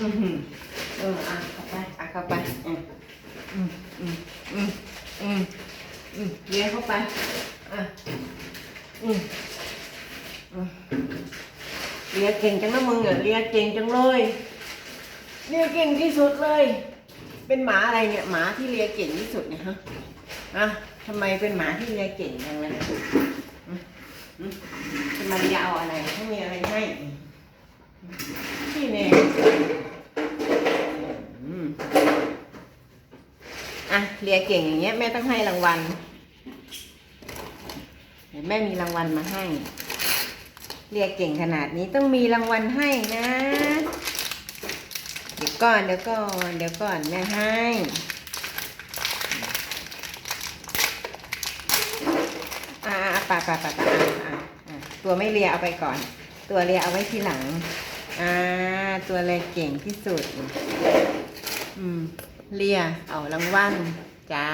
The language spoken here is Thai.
อืมเอออะเข้าไปอะเข้าไปอืมอืมอืมอืมอืมอืมเลี้ยงเข้าไปอะอืมอืมเลี้ยเก่งจังนะมึงเนี่ยเลี้ยเก่งจังเลยเลี้ยเก่งที่สุดเลย เป็นหมาอะไรเนี่ยหมาที่เลี้ยเก่งที่สุดเนี่ยฮะอะทำไมเป็นหมาที่เลี้ยเก่งจังเลยอืมอืมจะมาเลียเอาอะไรให้มีอะไรให้ที่เนี่ยอืม อะเลียเก่งอย่างเงี้ยแม่ต้องให้รางวัลเดี๋ยวแม่มีรางวัลมาให้เรียเก่งขนาดนี้ต้องมีรางวัลให้นะ เดี๋ยวก่อนเดี๋ยวก่อนเดี๋ยวก่อนแม่ให้ อ่าป่าป่าป่าป่าอ่าอ่าตัวไม่เลียเอาไปก่อน ตัวเลียเอาไว้ทีหลัง อ่า ตัวเลียเก่งที่สุด อืมเลียเอารางวัลจ้า